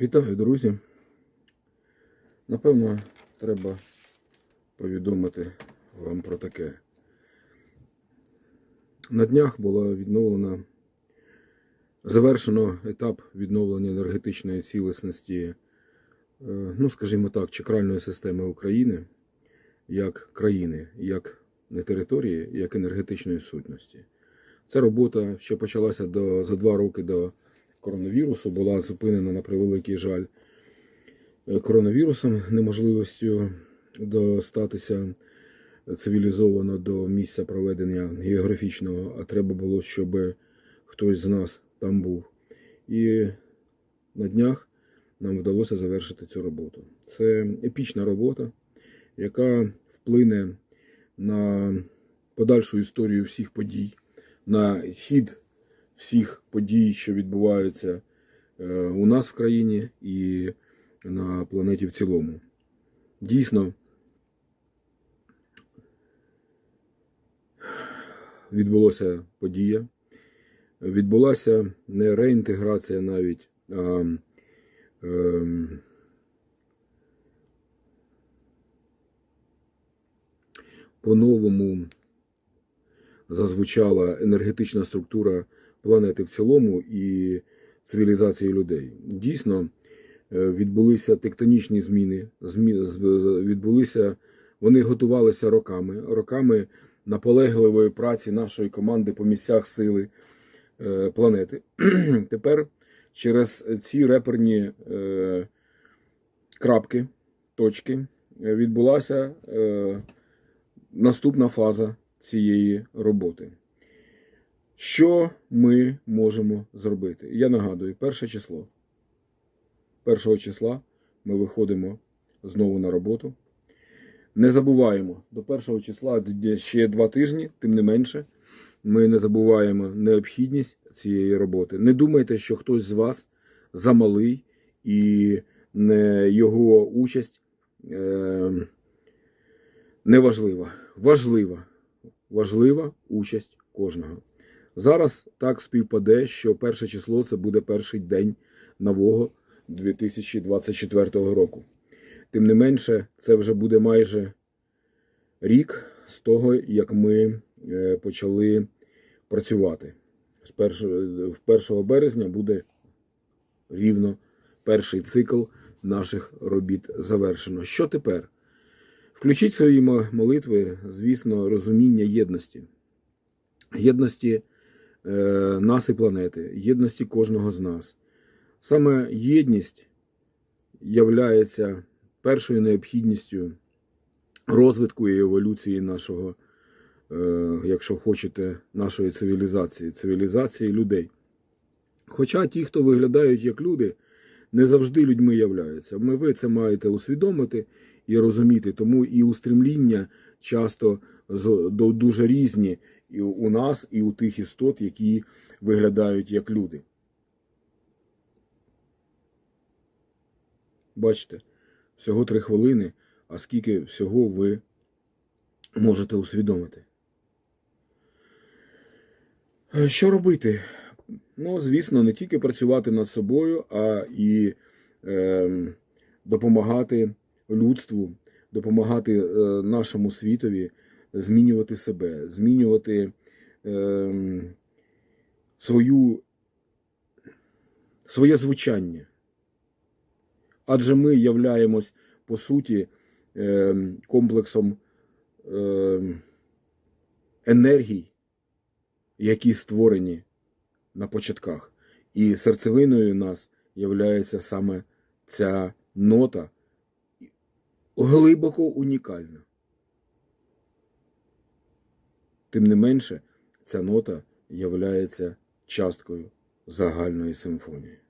Вітаю, друзі. Напевно, треба повідомити вам про таке. На днях була відновлена, завершено етап відновлення енергетичної цілісності, е, ну, скажімо так, чакральної системи України як країни, як не території, як енергетичної сутності. Ця робота, що почалася до, за два роки до коронавірусу, була зупинена на превеликий жаль е, коронавірусом, неможливістю достатися цивілізовано до місця проведення географічного, а треба було, щоб хтось з нас там був. І на днях нам вдалося завершити цю роботу. Це епічна робота, яка вплине на подальшу історію всіх подій, на хід всіх подій, що відбуваються е, у нас в країні і на планеті в цілому. Дійсно, відбулася подія, відбулася не реінтеграція навіть, а ем, по-новому зазвучала енергетична структура планети в цілому і цивілізації людей. Дійсно, е, відбулися тектонічні зміни, змі- відбулися, вони готувалися роками, роками наполегливої праці нашої команди по місцях сили е, планети. Тепер через ці реперні е, крапки, точки, відбулася наступна фаза цієї роботи. Що ми можемо зробити? Я нагадую, перше число. Першого числа ми виходимо знову на роботу. Не забуваємо до першого числа ще два тижні, тим не менше, ми не забуваємо необхідність цієї роботи. Не думайте, що хтось з вас замалий і не його участь е, неважлива. Важлива. Важлива участь кожного. Зараз так співпаде, що перше число це буде перший день нового 2024 року. Тим не менше, це вже буде майже рік з того, як ми е, почали працювати. З 1, 1 березня буде рівно перший цикл наших робіт завершено. Що тепер? Включіть свої молитви, звісно, розуміння єдності. Єдності нас і планети, єдності кожного з нас. Саме єдність являється першою необхідністю розвитку і еволюції нашого, е, якщо хочете, нашої цивілізації, цивілізації людей. Хоча ті, хто виглядають як люди, не завжди людьми являються. Ми ви це маєте усвідомити і розуміти. Тому і устремління часто дуже різні і у нас, і у тих істот, які виглядають як люди. Бачите, всього три хвилини, а скільки всього ви можете усвідомити. Е, Що робити? Ну, звісно, не тільки працювати над собою, а і е, допомагати людству, допомагати е, нашому світові змінювати себе, змінювати е, свою, своє звучання. Адже ми являємось, по суті, е, комплексом е, енергій, які створені на початках. І серцевиною нас являється саме ця нота глибоко унікальна. Тим не менше, ця нота являється часткою загальної симфонії.